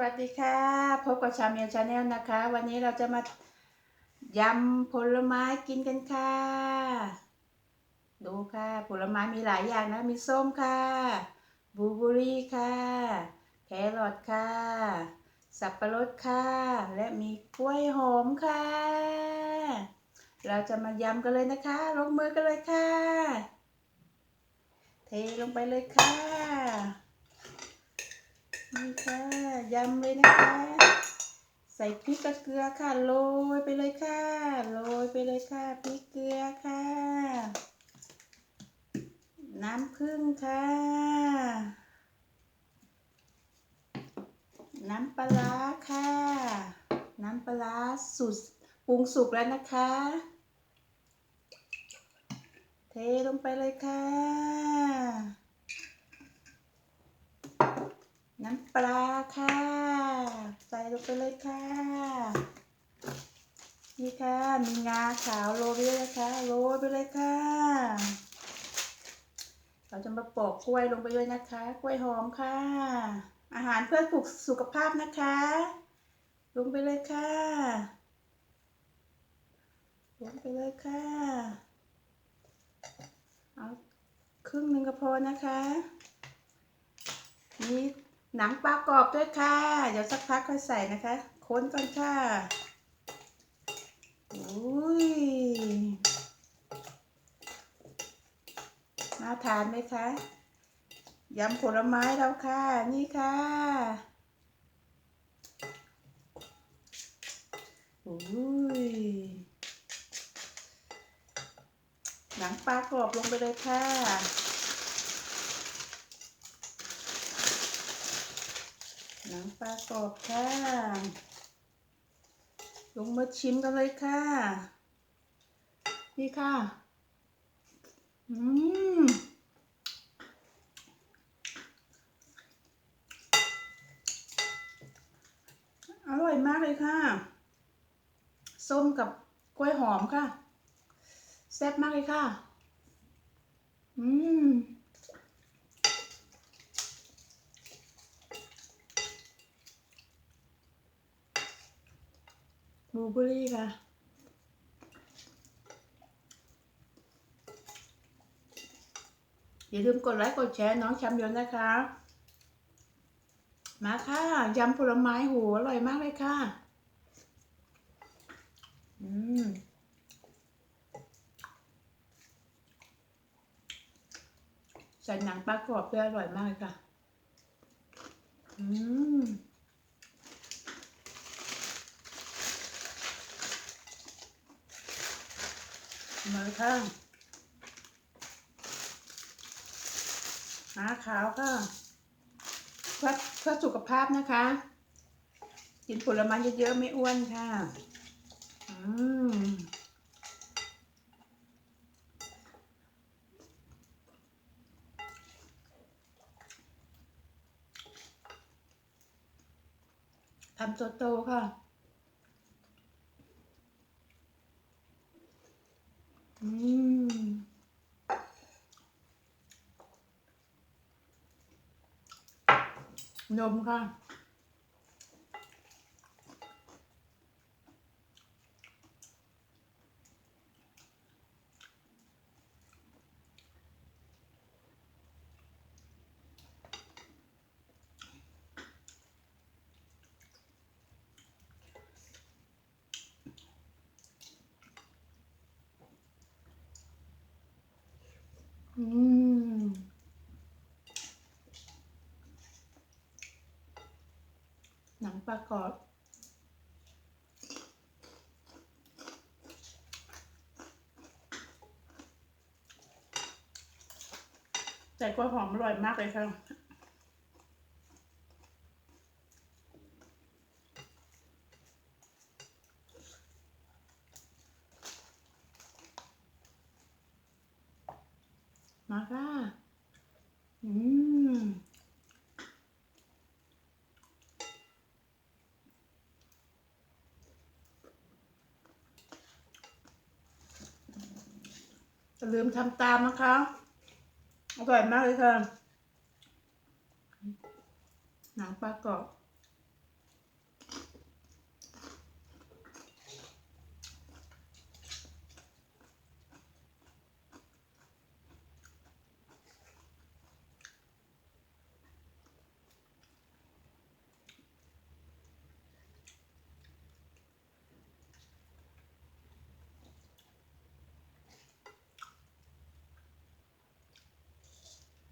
วัสดีค่ะ พบกับชาเมียชาแนลนะคะ วันนี้เราจะมายำผลไม้กินกันค่ะ ดูค่ะ ผลไม้มีหลายอย่างนะ มีส้มค่ะบูเบอร์รี่ค่ะ แครอทค่ะ สับปะรดค่ะ และมีกล้วยหอมค่ะ เราจะมายำกันเลยนะคะ ลงมือกันเลยค่ะ เทลงไปเลยค่ะ นี่ค่ะยำเลยนะคะ ใส่พริกกับเกลือค่ะโรยไปเลยค่ะโรยไปเลยค่ะพริกเกลือค่ะ น้ำผึ้งค่ะ น้ำปลาค่ะ น้ำปลาร้าสุดปรุงสุกแล้วนะคะ เทลงไปเลยค่ะ น้ำปลาค่ะ ใส่ลงไปเลยค่ะ นี่ค่ะมีงาขาวโรยไปเลยนะคะโรยไปเลยค่ะ เราจะมาปอกกล้วยลงไปด้วยนะคะ กล้วยหอมค่ะ อาหารเพื่อถูกสุขภาพนะคะ ลงไปเลยค่ะลงไปเลยค่ะเอาครึ่งหนึ่งก็พอนะคะนี่ หนังปลากรอบด้วยค่ะ เดี๋ยวสักพักค่อยใส่นะคะ ค้นก่อนค่ะอุ้ยน่าทานไหมคะยำผลไม้เราค่ะ นี่ค่ะอุ้ยหนังปลากรอบลงไปเลยค่ะ หนังปลากรอบค่ะ ลงมาชิมกันเลยค่ะ นี่ค่ะ อืมอร่อยมากเลยค่ะ ส้มกับกล้วยหอมค่ะ แซ่บมากเลยค่ะ อืม บูเบอรี่ค่ะอย่าลืมกดไลค์กดแชร์น้องชำยนนะคะ มาค่ะยำผลไม้หูอร่อยมากเลยค่ะ อืมใส่หนังปลากรอบด้วยอร่อยมากเลยค่ะ อืม มาค่ะหาขาวค่ะเพื่อเพื่อสุขภาพนะคะ กินผลไม้เยอะๆไม่อ้วนค่ะ อืมทำโตๆค่ะ อืมนมค่ะ หนังปลากรอบใส่กล้วยหอมอร่อยมากเลยค่ะมาค่ะ อืม อย่าลืมทำตามนะคะ อร่อยมากเลยค่ะ หนังปลากรอบ